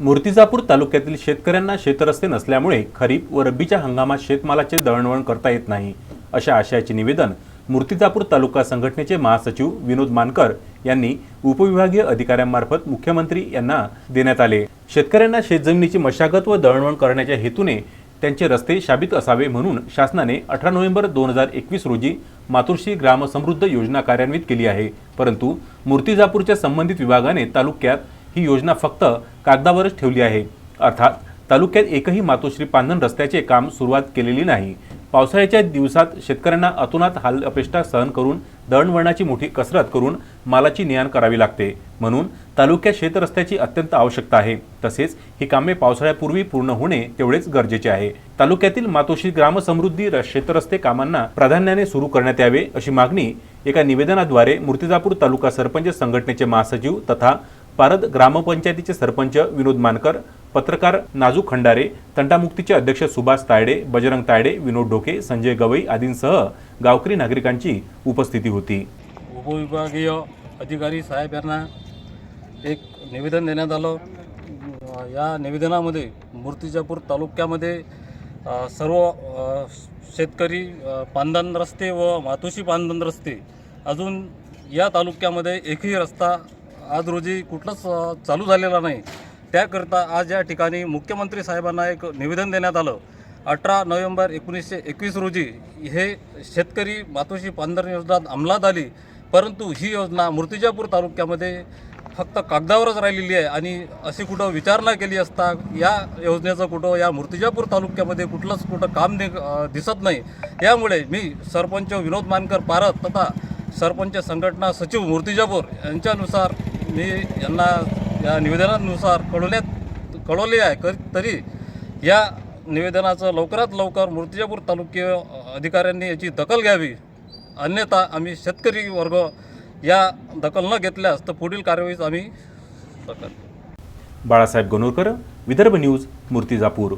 मूर्तिजापूर तालुक्यातील शेतकऱ्यांना शेतरस्ते नसल्यामुळे खरीप व रब्बीच्या हंगामात शेतमालाचे दळणवळण करता येत नाही अशा आशयाचे निवेदन मूर्तिजापूर तालुका संघटनेचे महासचिव विनोद मानकर यांनी उपविभागीय अधिकाऱ्यांमार्फत मुख्यमंत्री यांना देण्यात आले. शेतकऱ्यांना शेतजमिनीची मशागत व दळणवळण करण्याच्या हेतूने त्यांचे रस्ते शाबित असावे म्हणून शासनाने अठरा नोव्हेंबर दोन हजार एकवीस रोजी मातोश्री ग्राम समृद्ध योजना कार्यान्वित केली आहे. परंतु मूर्तिजापूरच्या संबंधित विभागाने तालुक्यात ही योजना फक्त कागदावरच ठेवली आहे. अर्थात तालुक्यात एकही मातोश्री पांधन रस्त्याचे काम सुरुवात केलेली नाही. पावसाळ्याच्या दिवसात शेतकऱ्यांना अतोनात हाल अपेष्टा सहन करून दळणवळणाची मोठी कसरत करून मालाची ने करावी लागते. म्हणून तालुक्यात शेतरस्त्याची अत्यंत आवश्यकता आहे. तसेच ही कामे पावसाळ्यापूर्वी पूर्ण होणे तेवढेच गरजेचे आहे. तालुक्यातील मातोश्री ग्रामसमृद्धी शेतरस्ते कामांना प्राधान्याने सुरू करण्यात यावे अशी मागणी एका निवेदनाद्वारे मूर्तिजापूर तालुका सरपंच संघटनेचे महासचिव तथा पारद ग्रामपंचायतीचे सरपंच विनोद मानकर पत्रकार नाजू खंडारे तंटामुक्तीचे अध्यक्ष सुभाष तायडे बजरंग तायडे विनोद डोके संजय गवई आदींसह गावकरी नागरिकांची उपस्थिती होती. उपविभागीय अधिकारी साहेब यांना एक निवेदन देण्यात आलं. या निवेदनामध्ये मूर्तिजापूर तालुक्यामध्ये सर्व शेतकरी अं, पांदन रस्ते व मातोशी पांदन रस्ते अजून या तालुक्यामध्ये एकही रस्ता आज रोजी कुठलाच चालू झालेला नाही. त्याकरिता आज या ठिकाणी मुख्यमंत्री साहेबांना एक निवेदन देण्यात आलं. अठरा नोव्हेंबर एकोणीसशे एकवीस रोजी हे शेतकरी मातोश्री पांधरण योजना अंमलात आली. परंतु ही योजना मूर्तिजापूर तालुक्यामध्ये फक्त कागदावरच राहिलेली आहे आणि अशी कुठं विचारणा केली असता या योजनेचं कुठं या मूर्तिजापूर तालुक्यामध्ये कुठलंच कुठं काम नि दिसत नाही. यामुळे मी सरपंच विनोद मानकर पारत तथा सरपंच संघटना सचिव मूर्तिजापूर यांच्यानुसार मी यांना या निवेदनानुसार कळवण्यात कळवले आहे. तरी या निवेदनाचं लवकरात लवकर मूर्तिजापूर तालुकीय अधिकाऱ्यांनी याची दखल घ्यावी. अन्यथा आम्ही शेतकरी वर्ग या दखल न घेतल्यास तर पुढील कारवाईच आम्ही बाळासाहेब गणोरकर विदर्भ न्यूज मूर्तिजापूर.